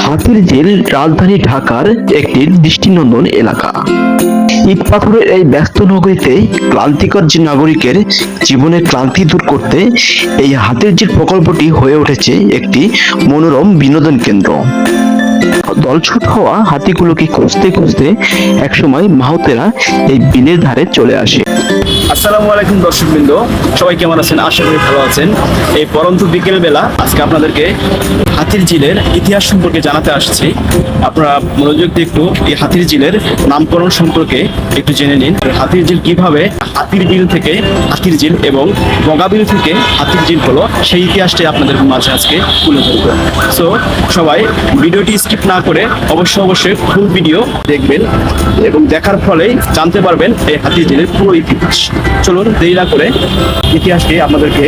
হাতির জেল রাজধানী ঢাকার একটি দৃষ্টিনন্দন এলাকা। ইট পাথরের এই ব্যস্ত নগরীতে ক্লান্তিকর যে নাগরিকের জীবনের ক্লান্তি দূর করতে এই হাতির জেল প্রকল্পটি হয়ে উঠেছে একটি মনোরম বিনোদন কেন্দ্র। দলছুট হওয়া হাতিগুলোকে খুঁজতে খুঁজতে একসময় মাহতেরা এই বিলের ধারে চলে আসে। আসসালামু আলাইকুম দর্শকবৃন্দ, সবাই কেমন আছেন? আশা করি ভালো আছেন। এই পরন্ত বিকেল বেলা আজকে আপনাদেরকে হাতির ঝিলের ইতিহাস সম্পর্কে জানাতে আসছি। আপনারা মনোযোগ দিয়ে একটু এই হাতির ঝিলের নামকরণ সম্পর্কে একটু জেনে নিন। হাতির ঝিল কীভাবে হাতির বিল থেকে হাতির ঝিল এবং বগাবিল থেকে হাতির ঝিল হলো, সেই ইতিহাসটাই আপনাদের মাঝে আজকে তুলে ধরবো। সো সবাই ভিডিওটি স্কিপ না করে অবশ্যই অবশ্যই ফুল ভিডিও দেখবেন এবং দেখার ফলেই জানতে পারবেন এই হাতি জেলের পুরো ইতিহাস। চলুন দেরি না করে ইতিহাসকে আপনাদেরকে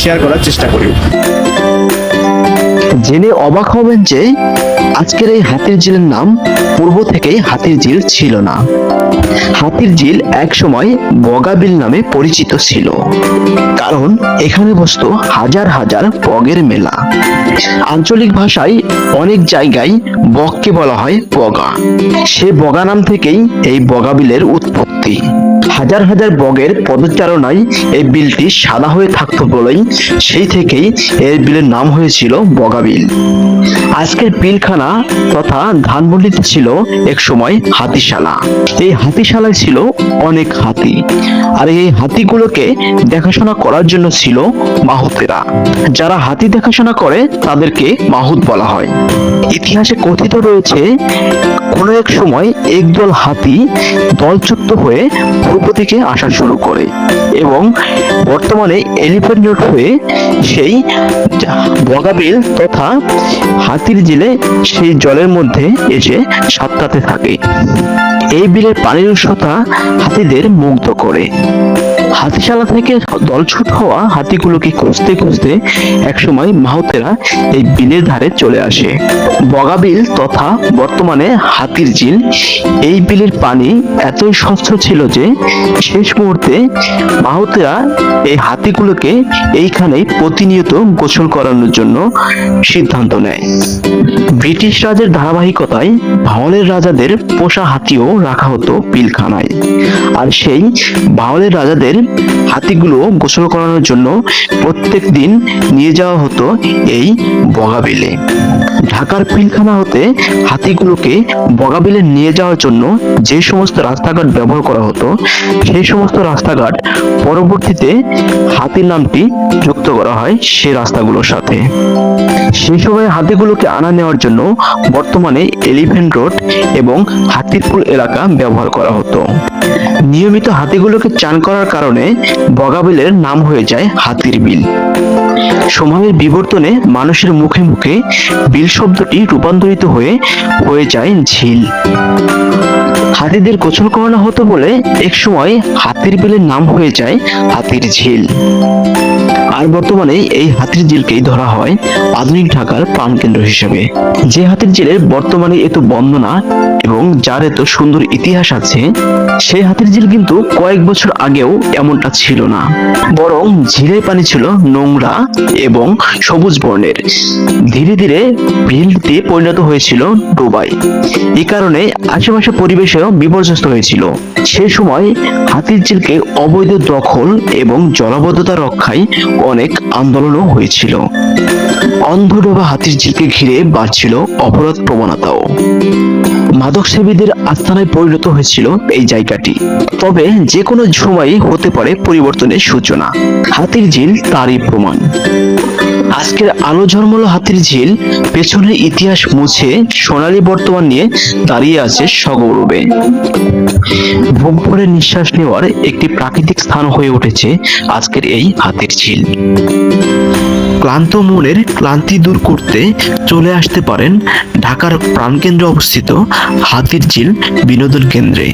শেয়ার করার চেষ্টা করি। জেনে অবাক হবেন যে আজকের এই হাতির ঝিলের নাম পূর্ব থেকেই হাতির ঝিল ছিল না। হাতির ঝিল একসময় বগাবিল নামে পরিচিত ছিল। কারণ এখানে বসত হাজার হাজার বগের মেলা। আঞ্চলিক ভাষায় অনেক জায়গায় বককে বলা হয় বগা। সে বগা নাম থেকেই এই বগাবিলের উৎপত্তি। হাজার হাজার বগের পদচারণায় এই বিলটি সাদা হয়ে থাকতো বলেই সেই থেকেই এর বিলের নাম হয়েছিল বগাবিল আজকের বিলখানা তথা ধানমন্ডিতে ছিল এক সময় হাতিশালা। এই হাতিশালায় ছিল অনেক হাতি। আর এই হাতিগুলোকে দেখাশোনা করার জন্য ছিল মাহুতেরা। যারা হাতি দেখাশোনা করে তাদেরকে মাহুত বলা হয়। ইতিহাসে কথিত রয়েছে, কোনো এক সময় একদল হাতি দলচ্যুত হয়ে পূর্ব দিকে আসা শুরু করে। এবং বর্তমানে এলিফ্যান্ট রোড হয়ে সেই বগাবিল তথা হাতির জেলে সেই জলের মধ্যে এসে সাঁতরাতে থাকে। এই বিলের পানির উষ্ণতা হাতিদের মুগ্ধ করে। হাতিশালা থেকে দলছুট হওয়া হাতিগুলোকে খুঁজতে খুঁজতে একসময় মাহুতেরা এই বিলের ধারে চলে আসে। বগাবিল তথা বর্তমানে হাতির ঝিল এই বিলের পানি এতই স্বচ্ছ ছিল যে শেষ মুহূর্তে মাহুতেরা এই হাতিগুলোকে এইখানেই প্রতিনিয়ত গোসল করানোর জন্য সিদ্ধান্ত নেয়। ব্রিটিশ রাজের ধারাবাহিকতায় ভাওয়ালের রাজাদের পোষা হাতিও রাখা হতো পিলখানায় আর সেই ভাওয়ালের রাজাদের হাতিগুলো গোসল করানোর জন্য প্রত্যেক দিন নিয়ে যাওয়া হতো এই বগাবিলে ঢাকার পিলখানা হতে হাতিগুলোকে বগাবিলে নিয়ে যাওয়ার জন্য যে সমস্ত রাস্তাঘাট ব্যবহার করা হতো, সেই সমস্ত রাস্তাঘাট পরবর্তীতে হাতির নামটি যুক্ত করা হয় সে রাস্তাগুলোর সাথে। সেই সময় হাতিগুলোকে আনা নেওয়ার জন্য বর্তমানে এলিফ্যান্ট রোড এবং হাতিরপুল এলাকা ব্যবহার করা হতো। নিয়মিত হাতিগুলোকে চান করার কারণে বগাবিলের নাম হয়ে যায় হাতির বিল। সময়ের বিবর্তনে মানুষের মুখে মুখে বিল শব্দটি রূপান্তরিত হয়ে হয়ে যায় ঝিল। হাতিদের গোসল করানো হতো বলে এক সময় হাতির বিলের নাম হয়ে যায় হাতির ঝিল। আর বর্তমানে এই হাতির ঝিলকেই ধরা হয় আধুনিক ঢাকার প্রাণকেন্দ্র হিসেবে। যে হাতির ঝিলের বর্তমানে এত বন্দনা এবং যার এত সুন্দর ইতিহাস আছে সেই হাতির ঝিল কিন্তু কয়েক বছর আগেও এমনটা ছিল না। বরং ঝিলের পানি ছিল নোংরা এবং সবুজ বর্ণের। ধীরে ধীরে বিলটি পরিণত হয়েছিল ডোবাই এই কারণে আশেপাশে পরিবেশেও বিপর্যস্ত হয়েছিল। সে সময় হাতির ঝিলকে অবৈধ দখল এবং জলাবদ্ধতা রক্ষায় অনেক আন্দোলনও হয়েছিল। অন্ধডোবা হাতির ঝিলকে ঘিরে বাড়ছিল অপরাধ প্রবণতাও। মাদক সেবীদের আস্থানায় পরিণত হয়েছিল এই জায়গাটি। তবে যে কোনো সময়ই হতে পারে পরিবর্তনের সূচনা। হাতির ঝিল তারই প্রমাণ। আলো ঝলমলো হাতির ঝিল, পেছনের ইতিহাস মুছে সোনালী বর্তমান নিয়ে দাঁড়িয়ে আছে সগৌরবে। বুক নিঃশ্বাস নেওয়ার একটি প্রাকৃতিক স্থান হয়ে উঠেছে আজকের এই হাতির ঝিল। ক্লান্ত মনের ক্লান্তি দূর করতে চলে আসতে পারেন ঢাকার প্রাণকেন্দ্রে অবস্থিত হাতির ঝিল বিনোদন কেন্দ্রে।